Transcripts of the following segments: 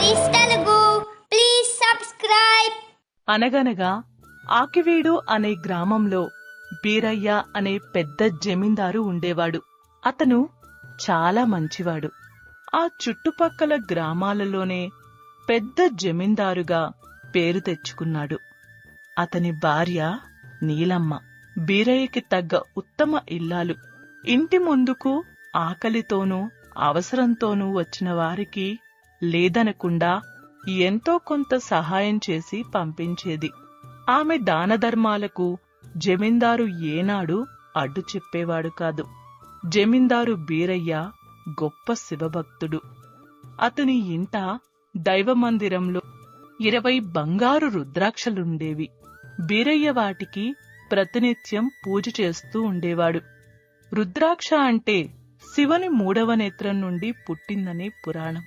Stories Telugu please subscribe. అనగనగా ఆకివీడు అనే గ్రామంలో బీరయ్య అనే పెద్ద జమీందారు ఉండేవాడు. అతను చాలా మంచివాడు. ఆ చుట్టుపక్కల గ్రామాలలోనే పెద్ద జమీందారుగా పేరు తెచ్చుకున్నాడు. అతని భార్య నీలమ్మ. బీరయ్యకి తగ్గ ఉత్తమ ఇల్లాలు. ఇంటి ముందుకు ఆకలితోనూ అవసరంతోనూ వచ్చిన వారికి లేదనకుండా ఎంతో కొంత సహాయం చేసి పంపించేది. ఆమె దానధర్మాలకు జమీందారు ఏనాడు అడ్డు చెప్పేవాడు కాదు. జమీందారు బీరయ్య గొప్ప శివభక్తుడు. అతని ఇంట దైవమందిరంలో ఇరవై బంగారు రుద్రాక్షలుండేవి. బీరయ్య వాటికి ప్రతినిత్యం పూజ చేస్తూ ఉండేవాడు. రుద్రాక్ష అంటే శివుని మూడవ నేత్రం నుండి పుట్టిందని పురాణం.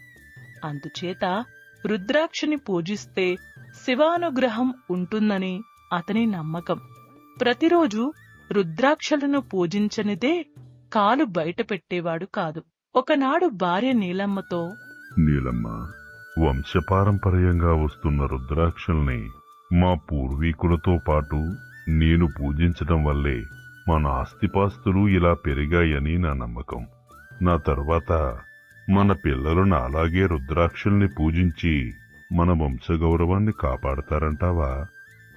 అందుచేత రుద్రాక్షని పూజిస్తే శివానుగ్రహం ఉంటుందని అతని నమ్మకం. ప్రతిరోజు రుద్రాక్షలను పూజించనిదే కాలు బయట పెట్టేవాడు కాదు. ఒకనాడు భార్య నీలమ్మతో నీలమ్మ వంశపారంపర్యంగా వస్తున్న రుద్రాక్షల్ని మా పూర్వీకులతో పాటు నేను పూజించడం వల్లే మన ఆస్తిపాస్తులు ఇలా పెరిగాయని నా నమ్మకం. నా తర్వాత మన పిల్లలు అలాగే రుద్రాక్షల్ని పూజించి మన వంశగౌరవాన్ని కాపాడతారంటావా?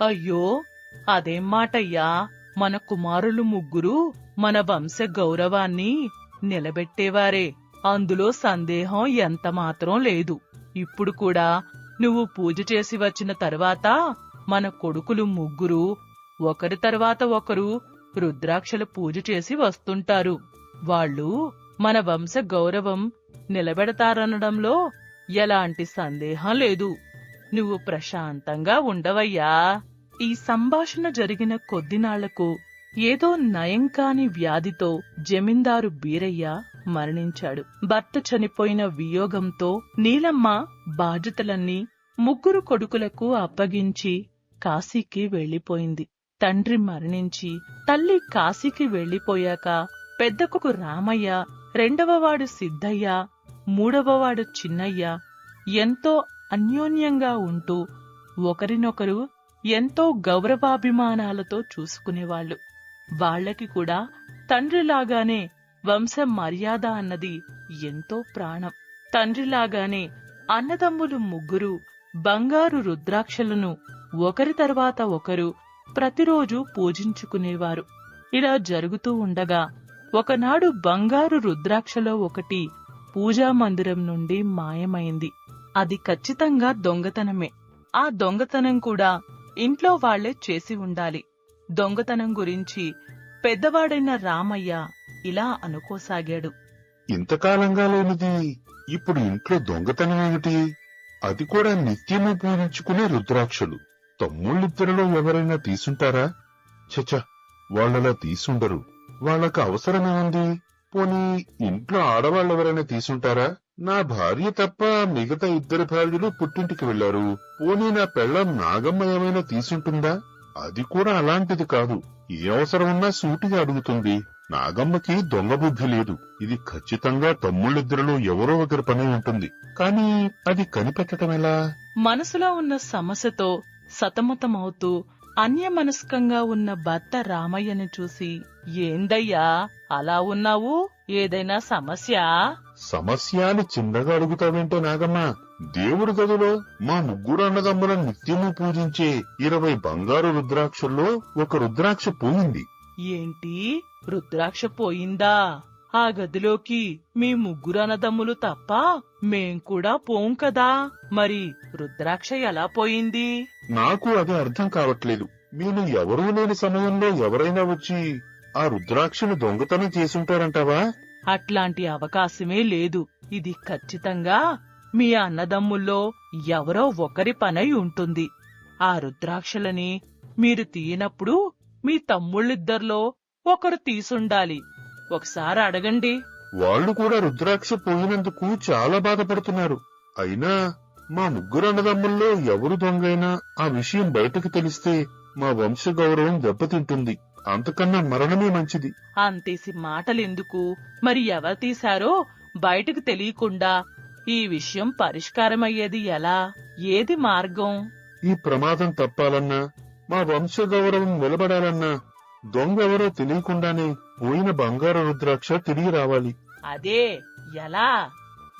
అయ్యో అదేం మాటయ్యా. మన కుమారులు ముగ్గురు మన వంశ గౌరవాన్ని నిలబెట్టేవారే. అందులో సందేహం ఎంత మాత్రం లేదు. ఇప్పుడు కూడా నువ్వు పూజ చేసి వచ్చిన తర్వాత మన కొడుకులు ముగ్గురు ఒకరి తర్వాత ఒకరు రుద్రాక్షల పూజ చేసి వస్తుంటారు. వాళ్ళు మన వంశ గౌరవం నిలబెడతారనడంలో ఎలాంటి సందేహం లేదు. నువ్వు ప్రశాంతంగా ఉండవయ్యా. ఈ సంభాషణ జరిగిన కొద్దినాళ్ళకు ఏదో నయం కాని వ్యాధితో జమీందారు బీరయ్య మరణించాడు. భర్త చనిపోయిన వియోగంతో నీలమ్మ బాధ్యతలన్నీ ముగ్గురు కొడుకులకు అప్పగించి కాశీకి వెళ్ళిపోయింది తండ్రి మరణించి తల్లి కాశీకి వెళ్ళిపోయాక పెద్ద రామయ్య రెండవవాడు సిద్ధయ్య మూడవవాడు చిన్నయ్య ఎంతో అన్యోన్యంగా ఉంటూ ఒకరినొకరు ఎంతో గౌరవాభిమానాలతో చూసుకునేవాళ్ళు వాళ్ళకి కూడా తండ్రిలాగానే వంశ మర్యాద అన్నది ఎంతో ప్రాణం. తండ్రిలాగానే అన్నదమ్ములు ముగ్గురు బంగారు రుద్రాక్షలను ఒకరి తర్వాత ఒకరు ప్రతిరోజు పూజించుకునేవారు. ఇలా జరుగుతూ ఉండగా ఒకనాడు బంగారు రుద్రాక్షలో ఒకటి పూజా మందిరం నుండి మాయమైంది. అది ఖచ్చితంగా దొంగతనమే. ఆ దొంగతనం కూడా ఇంట్లో వాళ్ళే చేసి ఉండాలి. దొంగతనం గురించి పెద్దవాడైన రామయ్య ఇలా అనుకోసాగాడు. ఇంతకాలంగా లేనిది ఇప్పుడు ఇంట్లో దొంగతనం ఏమిటి? అది కూడా నిత్యము పూజించుకునే రుద్రాక్షలు. తమ్ముళ్ళిద్దరిలో ఎవరైనా తీసుంటారా? చచ వాళ్ళలా తీసుండరు. వాళ్ళకు అవసరమేముంది? పోనీ ఇంట్లో ఆడవాళ్ళెవరైనా తీసుంటారా? నా భార్య తప్ప మిగతా ఇద్దరు భార్యలు పుట్టింటికి వెళ్ళారు పోనీ నా పెళ్ళం నాగమ్మ ఏమైనా తీసుంటుందా? అది కూడా అలాంటిది కాదు. ఏ అవసరం ఉన్నా సూటిగా అడుగుతుంది. నాగమ్మకి దొంగ బుద్ధి లేదు. ఇది ఖచ్చితంగా తమ్ముళ్ళిద్దరిలో ఎవరో ఒకరి పని ఉంటుంది. కానీ అది కనిపెట్టడం ఎలా? మనసులో ఉన్న సమస్యతో సతమతమవుతూ అన్యమనస్కంగా ఉన్న భర్త రామయ్యని చూసి ఏందయ్యా అలా ఉన్నావు? ఏదైనా సమస్య? సమస్య అని చిన్నగా అడుగుతావేంటో నాగమ్మ దేవుడి గదిలో మా ముగ్గురు అన్నదమ్ములను నిత్యము పూజించే ఇరవై బంగారు రుద్రాక్షల్లో ఒక రుద్రాక్ష పోయింది. ఏంటి? రుద్రాక్ష పోయిందా? ఆ గదిలోకి మీ ముగ్గురు అన్నదమ్ములు తప్ప మేం కూడా పోం కదా. మరి రుద్రాక్ష ఎలా పోయింది? నాకు అది అర్థం కావట్లేదు. నేను ఎవరూ లేని సమయంలో ఎవరైనా వచ్చి ఆ రుద్రాక్షను దొంగతనం చేసుంటారంటావా? అట్లాంటి అవకాశమే లేదు. ఇది ఖచ్చితంగా మీ అన్నదమ్ముల్లో ఎవరో ఒకరి పనై ఉంటుంది. ఆ రుద్రాక్షలని మీరు తీయనప్పుడు మీ తమ్ముళ్ళిద్దరిలో ఒకరు తీసుండాలి. ఒకసారి అడగండి. వాళ్ళు కూడా రుద్రాక్ష పోయినందుకు చాలా బాధపడుతున్నారు. అయినా మా ముగ్గురు అన్నదమ్ముల్లో ఎవరు దొంగైనా ఆ విషయం బయటకు తెలిస్తే మా వంశ గౌరవం దెబ్బతింటుంది. అంతకన్నా మరణమే మంచిది. అంతేసి మాటలెందుకు? మరి ఎవరు తీశారో బయటకు తెలియకుండా ఈ విషయం పరిష్కారమయ్యేది ఎలా? ఏది మార్గం? ఈ ప్రమాదం తప్పాలన్నా మా వంశ గౌరవం నిలబడాలన్నా దొంగ ఎవరో తెలియకుండానే పోయిన బంగారు రుద్రాక్ష తిరిగి రావాలి. అదే ఎలా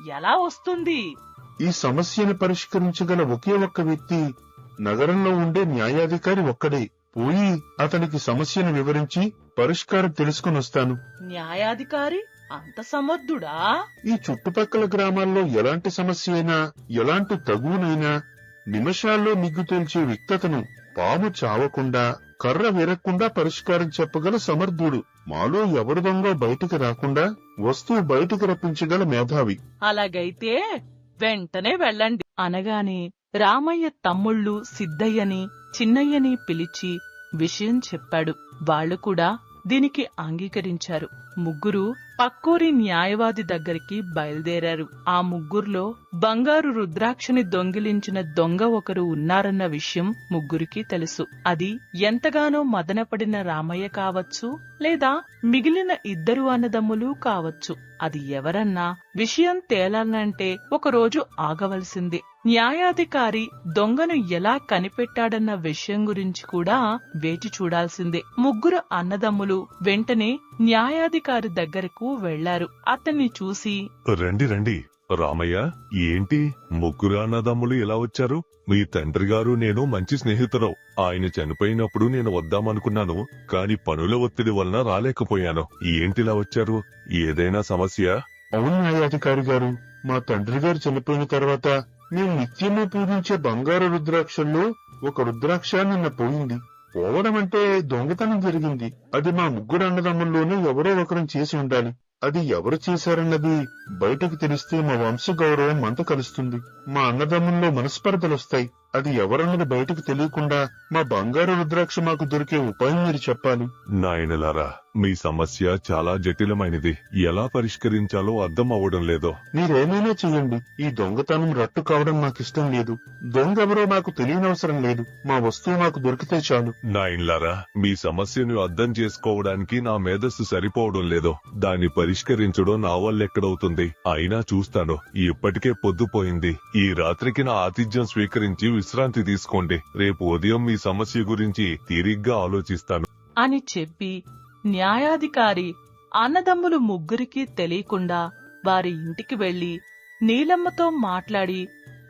ఎలా వస్తుంది? ఈ సమస్యను పరిష్కరించగల ఒకే ఒక్క వ్యక్తి నగరంలో ఉండే న్యాయాధికారి ఒక్కడే. పోయి అతనికి సమస్యను వివరించి పరిష్కారం తెలుసుకుని వస్తాను. న్యాయాధికారి అంత సమర్థుడా? ఈ చుట్టుపక్కల గ్రామాల్లో ఎలాంటి సమస్య అయినా ఎలాంటి తగువునైనా నిమిషాల్లో నిగ్గు తేల్చే వ్యక్తతను పాము చావకుండా కర్ర విరక్కుండా పరిష్కారం చెప్పగల సమర్థుడు. మాలో ఎవరి దొంగ బయటికి రాకుండా వస్తువు బయటికి రప్పించగల మేధావి. అలాగైతే వెంటనే వెళ్ళండి. అనగానే రామయ్య తమ్ముళ్ళు సిద్ధయ్యని చిన్నయ్యని పిలిచి విషయం చెప్పాడు. వాళ్ళు కూడా దీనికి అంగీకరించారు. ముగ్గురు పక్కూరి న్యాయవాది దగ్గరికి బయలుదేరారు. ఆ ముగ్గురులో బంగారు రుద్రాక్షని దొంగిలించిన దొంగ ఒకరు ఉన్నారన్న విషయం ముగ్గురికి తెలుసు. అది ఎంతగానో మదనపడిన రామయ్య కావచ్చు లేదా మిగిలిన ఇద్దరు అన్నదమ్ములు కావచ్చు. అది ఎవరన్నా విషయం తేలాలంటే ఒకరోజు ఆగవలసింది. న్యాయాధికారి దొంగను ఎలా కనిపెట్టాడన్న విషయం గురించి కూడా వేచి చూడాల్సిందే. ముగ్గురు అన్నదమ్ములు వెంటనే న్యాయాధికారి దగ్గరకు వెళ్ళారు. అతన్ని చూసి రండి రండి. రామయ్య ఏంటి? ముగ్గురు అన్నదమ్ములు ఎలా వచ్చారు? మీ తండ్రి గారు నేను మంచి స్నేహితుడు ఆయన చనిపోయినప్పుడు నేను వద్దామనుకున్నాను కాని పనుల ఒత్తిడి వలన రాలేకపోయాను. ఏంటిలా వచ్చారు? ఏదైనా సమస్య? అవును న్యాయాధికారి గారు మా తండ్రి గారు చనిపోయిన తర్వాత మేము నిత్యము పూజించే బంగారు రుద్రాక్షల్లో ఒక రుద్రాక్ష నిన్న పోయింది. పోవడం అంటే దొంగతనం జరిగింది. అది మా ముగ్గురు అన్నదమ్ముల్లోనూ ఎవరో ఒకరం చేసి ఉండాలి. అది ఎవరు చేశారన్నది బయటకు తెలిస్తే మా వంశ గౌరవం అంత కలుస్తుంది. మా అన్నదమ్ముల్లో మనస్పర్ధలొస్తాయి. అది ఎవరన్నది బయటకు తెలియకుండా మా బంగారు రుద్రాక్ష మాకు దొరికే ఉపాయం మీరు చెప్పాలి. నాయనలారా మీ సమస్య చాలా జటిలమైనది. ఎలా పరిష్కరించాలో అర్థం అవ్వడం లేదో. మీరేమైనా చెయ్యండి ఈ దొంగతనం రట్టు కావడం మాకిష్టం లేదు. దొంగ ఎవరో నాకు తెలియనవసరం లేదు. మా వస్తువు నాకు దొరికితే చాలు. నాయన్లారా మీ సమస్యను అర్థం చేసుకోవడానికి నా మేధస్సు సరిపోవడం లేదు. దాన్ని పరిష్కరించడం నా వల్ల ఎక్కడవుతుంది? అయినా చూస్తాను. ఇప్పటికే పొద్దుపోయింది. ఈ రాత్రికి నా ఆతిథ్యం స్వీకరించి విశ్రాంతి తీసుకోండి. రేపు ఉదయం మీ సమస్య గురించి తీరిగ్గా ఆలోచిస్తాను. అని చెప్పి న్యాయాధికారి అన్నదమ్ములు ముగ్గురికి తెలియకుండా వారి ఇంటికి వెళ్ళి నీలమ్మతో మాట్లాడి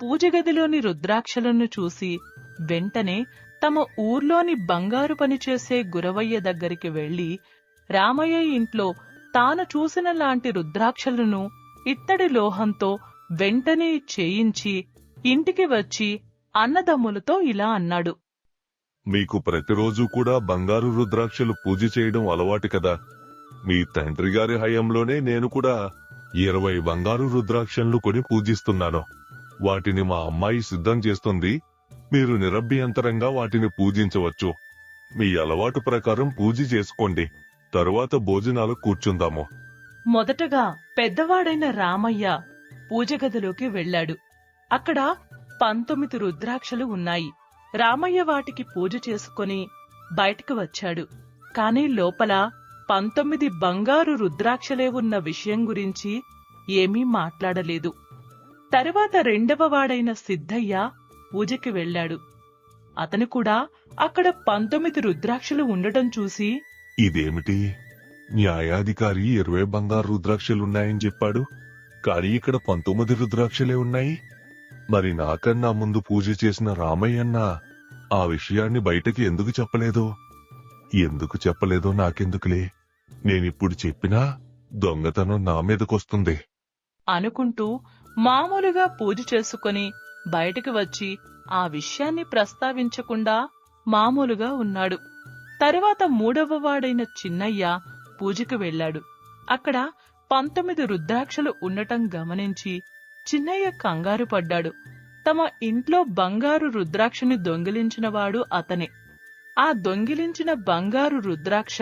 పూజగదిలోని రుద్రాక్షలను చూసి వెంటనే తమ ఊర్లోని బంగారు పనిచేసే గురవయ్య దగ్గరికి వెళ్ళి రామయ్య ఇంట్లో తాను చూసిన లాంటి రుద్రాక్షలను ఇత్తడి లోహంతో వెంటనే చేయించి ఇంటికి వచ్చి అన్నదమ్ములతో ఇలా అన్నాడు. మీకు ప్రతిరోజు కూడా బంగారు రుద్రాక్షలు పూజ చేయడం అలవాటు కదా. మీ తండ్రి గారి హయాంలోనే నేను కూడా ఇరవై బంగారు రుద్రాక్షలు కొని పూజిస్తున్నాను. వాటిని మా అమ్మాయి సిద్ధం చేస్తుంది. మీరు నిరభ్యంతరంగా వాటిని పూజించవచ్చు. మీ అలవాటు ప్రకారం పూజ చేసుకోండి. తరువాత భోజనాలు కూర్చుందాము. మొదటగా పెద్దవాడైన రామయ్య పూజగదిలోకి వెళ్ళాడు. అక్కడ పంతొమ్మిది రుద్రాక్షలు ఉన్నాయి. రామయ్య వాటికి పూజ చేసుకొని బయటకు వచ్చాడు. కాని లోపల పంతొమ్మిది బంగారు రుద్రాక్షలే ఉన్న విషయం గురించి ఏమీ మాట్లాడలేదు. తరువాత రెండవ వాడైన సిద్ధయ్య పూజకి వెళ్ళాడు. అతను కూడా అక్కడ పంతొమ్మిది రుద్రాక్షలు ఉండటం చూసి ఇదేమిటి? న్యాయాధికారి ఇరవై బంగారు రుద్రాక్షలున్నాయని చెప్పాడు. కానీ ఇక్కడ పంతొమ్మిది రుద్రాక్షలే ఉన్నాయి. మరి నాకన్నా ముందు పూజ చేసిన రామయ్యన్న ఆ విషయాన్ని బయటకి ఎందుకు చెప్పలేదు? ఎందుకు చెప్పలేదో నాకెందుకులే? నేనిప్పుడు చెప్పినా దొంగతనం నా మీదకొస్తుంది. అనుకుంటూ మామూలుగా పూజ చేసుకొని బయటికి వచ్చి ఆ విషయాన్ని ప్రస్తావించకుండా మామూలుగా ఉన్నాడు. తరువాత మూడవ వాడైన చిన్నయ్య పూజకు వెళ్ళాడు. అక్కడ పంతొమ్మిది రుద్రాక్షలు ఉండటం గమనించి చిన్నయ్య కంగారు పడ్డాడు. తమ ఇంట్లో బంగారు రుద్రాక్షని దొంగిలించినవాడు అతనే. ఆ దొంగిలించిన బంగారు రుద్రాక్ష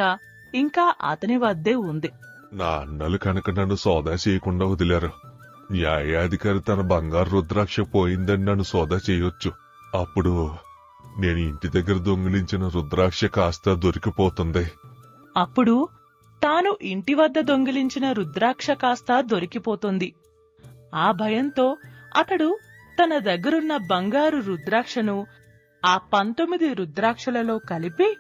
ఇంకా అతని వద్దే ఉంది. నా అన్నలు కనుక నన్ను సోదా చేయకుండా వదిలారు. న్యాయాధికారి తన బంగారు రుద్రాక్ష పోయిందని నన్ను సోదా చేయొచ్చు. అప్పుడు నేను ఇంటి దగ్గర దొంగిలించిన రుద్రాక్ష కాస్త దొరికిపోతుంది. అప్పుడు తాను ఇంటి వద్ద దొంగిలించిన రుద్రాక్ష కాస్త దొరికిపోతుంది. ఆ భయంతో అతడు తన దగ్గరున్న బంగారు రుద్రాక్షను ఆ పంతొమ్మిది రుద్రాక్షలలో కలిపి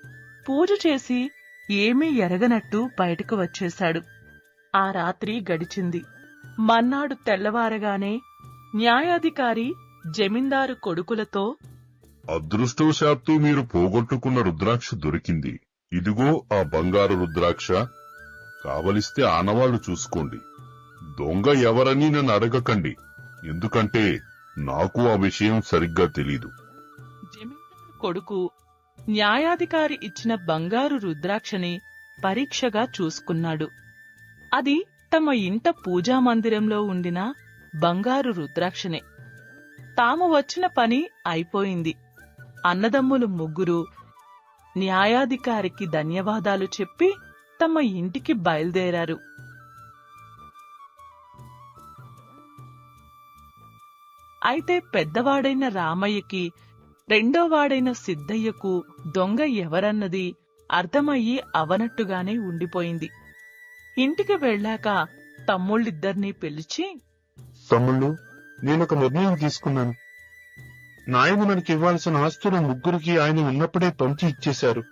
పూజ చేసి ఏమీ ఎరగనట్టు బయటకు వచ్చేశాడు. ఆ రాత్రి గడిచింది. మన్నాడు తెల్లవారగానే న్యాయాధికారి జమీందారు కొడుకులతో అదృష్టవశాత్తు మీరు పోగొట్టుకున్న రుద్రాక్ష దొరికింది. ఇదిగో ఆ బంగారు రుద్రాక్ష. కావలిస్తే ఆనవాళ్ళు చూసుకోండి. దొంగ ఎవరని నన్ను అడగకండి. ఎందుకంటే నాకు ఆ విషయం సరిగ్గా తెలీదు. జమీందారు కొడుకు న్యాయాధికారి ఇచ్చిన బంగారు రుద్రాక్షని పరీక్షగా చూసుకున్నాడు. అది తమ ఇంట పూజా మందిరంలో ఉండిన బంగారు రుద్రాక్షనే. తాము వచ్చిన పని అయిపోయింది. అన్నదమ్ములు ముగ్గురు న్యాయాధికారికి ధన్యవాదాలు చెప్పి తమ ఇంటికి బయలుదేరారు. అయితే పెద్దవాడైన రామయ్యకి రెండోవాడైన సిద్ధయ్యకు దొంగ ఎవరన్నది అర్థమయ్యి అవనట్టుగానే ఉండిపోయింది. ఇంటికి వెళ్ళాక తమ్ముళ్ళిద్దరినీ పిలిచి తమ్ముళ్ళు నేనొక నిర్ణయం తీసుకున్నాను. నాయన మనకి ఇవ్వాల్సిన ఆస్తులు ముగ్గురికి ఆయన ఉన్నప్పుడే పంచి ఇచ్చేశారు.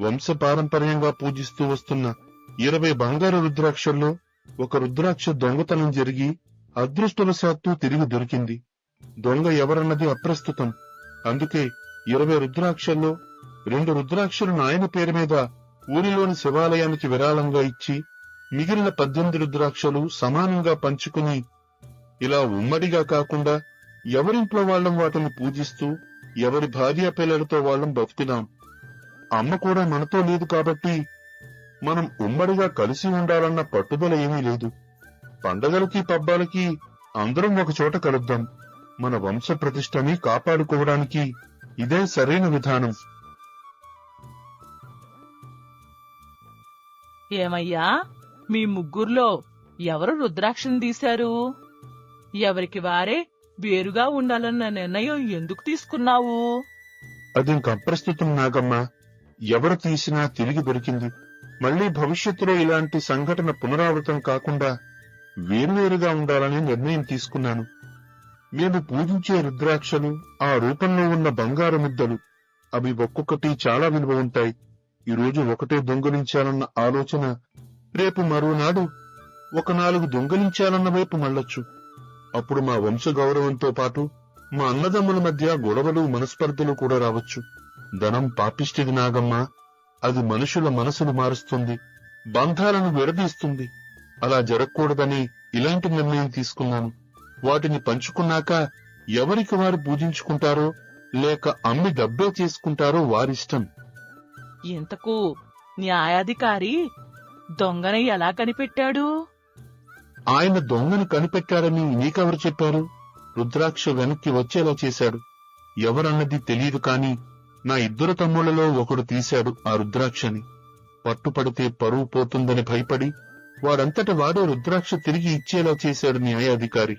వంశ పారంపర్యంగా పూజిస్తూ వస్తున్న ఇరవై బంగారు రుద్రాక్షల్లో ఒక రుద్రాక్ష దొంగతనం జరిగి అదృష్టవశాత్తు తిరిగి దొరికింది. దొంగ ఎవరన్నది అప్రస్తుతం. అందుకే ఇరవై రుద్రాక్షల్లో రెండు రుద్రాక్షలు నాయన పేరు మీద ఊరిలోని శివాలయానికి విరాళంగా ఇచ్చి మిగిలిన పద్దెనిమిది రుద్రాక్షలు సమానంగా పంచుకుని ఇలా ఉమ్మడిగా కాకుండా ఎవరింట్లో వాళ్ళం వాటిని పూజిస్తూ ఎవరి భార్య పిల్లలతో వాళ్ళం బతుకుదాం అమ్మ కూడా మనతో లేదు కాబట్టి మనం ఉమ్మడిగా కలిసి ఉండాలన్న పట్టుదల ఏమీ లేదు. పండగలకి పబ్బాలకి అందరం ఒక చోట కలుద్దాం. మన వంశ ప్రతిష్టని కాపాడుకోవడానికి ఇదే సరైన విధానం. ఏమయ్యా మీ ముగ్గుర్లో ఎవరు రుద్రాక్షను తీశారు? ఎవరికి వారే వేరుగా ఉండాలన్న నిర్ణయం ఎందుకు తీసుకున్నావు? అది ఇంక అప్రస్తుతం నాగమ్మ. ఎవరు తీసినా తిరిగి దొరికింది. మళ్ళీ భవిష్యత్తులో ఇలాంటి సంఘటన పునరావృతం కాకుండా వేర్వేరుగా ఉండాలని నిర్ణయం తీసుకున్నాను. మేము పూజించే రుద్రాక్షలు ఆ రూపంలో ఉన్న బంగారు ముద్దలు అవి ఒక్కొక్కటి చాలా విలువ ఉంటాయి. ఈ రోజు ఒకటే దొంగలించాలన్న ఆలోచన రేపు మరోనాడు ఒక నాలుగు దొంగలించాలన్న వైపు మళ్ళొచ్చు. అప్పుడు మా వంశ గౌరవంతో పాటు మా అన్నదమ్ముల మధ్య గొడవలు మనస్పర్ధలు కూడా రావచ్చు. ధనం పాపిష్టిది నాగమ్మ. అది మనుషుల మనసును మారుస్తుంది. బంధాలను విడదీస్తుంది. అలా జరగకూడదని ఇలాంటి నిర్ణయం తీసుకున్నాను. వాటిని పంచుకున్నాక ఎవరికి వారు పూజించుకుంటారో లేక అమ్మి డబ్బే చేసుకుంటారో వారిష్టం. ఇంతకు న్యాయాధికారి దొంగని ఎలా కనిపెట్టాడు? ఆయన దొంగను కనిపెట్టారని నీకెవరు చెప్పారు? రుద్రాక్ష వెనక్కి వచ్చేలా చేశాడు. ఎవరన్నది తెలియదు కాని నా ఇద్దరు తమ్ముళ్ళలో ఒకడు తీశాడు ఆ రుద్రాక్షని. పట్టుపడితే పరువు పోతుందని భయపడి వాడంతట వాడే రుద్రాక్ష తిరిగి ఇచ్చేలా చేశాడు న్యాయాధికారి.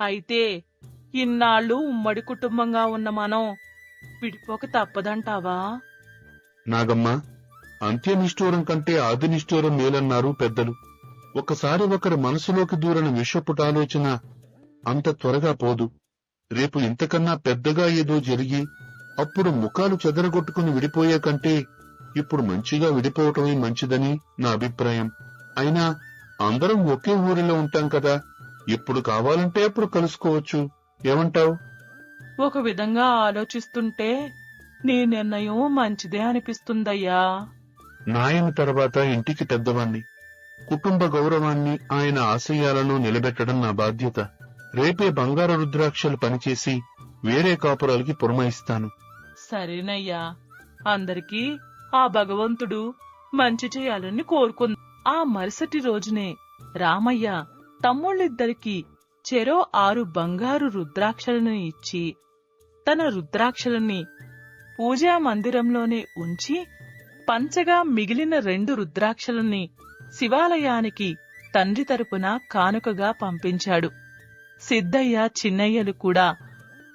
అయితే ఇన్నాళ్ళు ఉమ్మడి కుటుంబంగా ఉన్న మనం విడిపోక తప్పదంటావా? నాగమ్మ అంత్యనిష్ఠూరం కంటే ఆదినిష్ఠూరం మేలన్నారు పెద్దలు. ఒకసారి ఒకరి మనసులోకి దూరని విషపుటాలోచన అంత త్వరగా పోదు. రేపు ఇంతకన్నా పెద్దగా ఏదో జరిగి అప్పుడు ముఖాలు చెదరగొట్టుకుని విడిపోయే కంటే ఇప్పుడు మంచిగా విడిపోవటమే మంచిదని నా అభిప్రాయం. అయినా అందరం ఒకే ఊరిలో ఉంటాం కదా. ఎప్పుడు కావాలంటే అప్పుడు కలుసుకోవచ్చు. ఏమంటావ్? ఒక విధంగా ఆలోచిస్తుంటే నీ నిర్ణయం మంచిదే అనిపిస్తుందయ్యా. నాయన తర్వాత ఇంటికి పెద్దవాణ్ణి. కుటుంబ గౌరవాన్ని ఆయన ఆశయాలను నిలబెట్టడం నా బాధ్యత. రేపే బంగారు రుద్రాక్షలు పనిచేసి వేరే కాపురాలకి పురమాయిస్తాను. సరేనయ్యా. అందరికీ ఆ భగవంతుడు మంచి చేయాలని కోరుకుంది. ఆ మరుసటి రోజునే రామయ్య తమ్ముళ్ళిద్దరికి చెరో ఆరు బంగారు రుద్రాక్షలను ఇచ్చి తన రుద్రాక్షలని పూజా మందిరంలోనే ఉంచి పంచగా మిగిలిన రెండు రుద్రాక్షలని శివాలయానికి తండ్రి తరపున కానుకగా పంపించాడు. సిద్ధయ్య చిన్నయ్యలు కూడా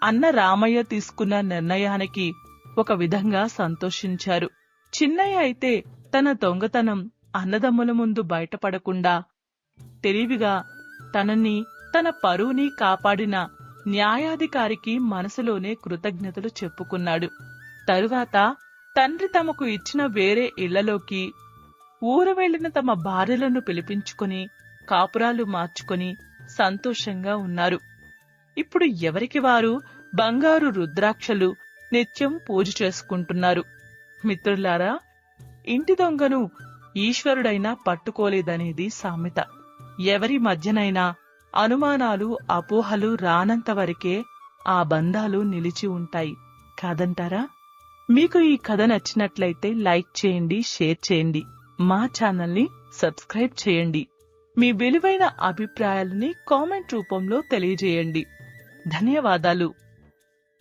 అన్న రామయ్య తీసుకున్న నిర్ణయానికి ఒక విధంగా సంతోషించారు. చిన్నయ్య అయితే తన దొంగతనం అన్నదమ్ముల ముందు బయటపడకుండా తెలివిగా తనని తన పరువుని కాపాడిన న్యాయాధికారికి మనసులోనే కృతజ్ఞతలు చెప్పుకున్నాడు. తరువాత తండ్రి తమకు ఇచ్చిన వేరే ఇళ్ళలోకి ఊరు వెళ్ళిన తమ భార్యలను పిలిపించుకుని కాపురాలు మార్చుకుని సంతోషంగా ఉన్నారు. ఇప్పుడు ఎవరికి వారు బంగారు రుద్రాక్షలు నిత్యం పూజ చేసుకుంటున్నారు? మిత్రులారా ఇంటి దొంగను ఈశ్వరుడైనా పట్టుకోలేదనేది సామెత. ఎవరి మధ్యనైనా అనుమానాలు అపోహలు రానంత వరకే ఆ బంధాలు నిలిచి ఉంటాయి. కాదంటారా? మీకు ఈ కథ నచ్చినట్లయితే లైక్ చేయండి షేర్ చేయండి. మా ఛానల్ని సబ్స్క్రైబ్ చేయండి. మీ విలువైన అభిప్రాయాలని కామెంట్ రూపంలో తెలియజేయండి. ధన్యవాదాలు.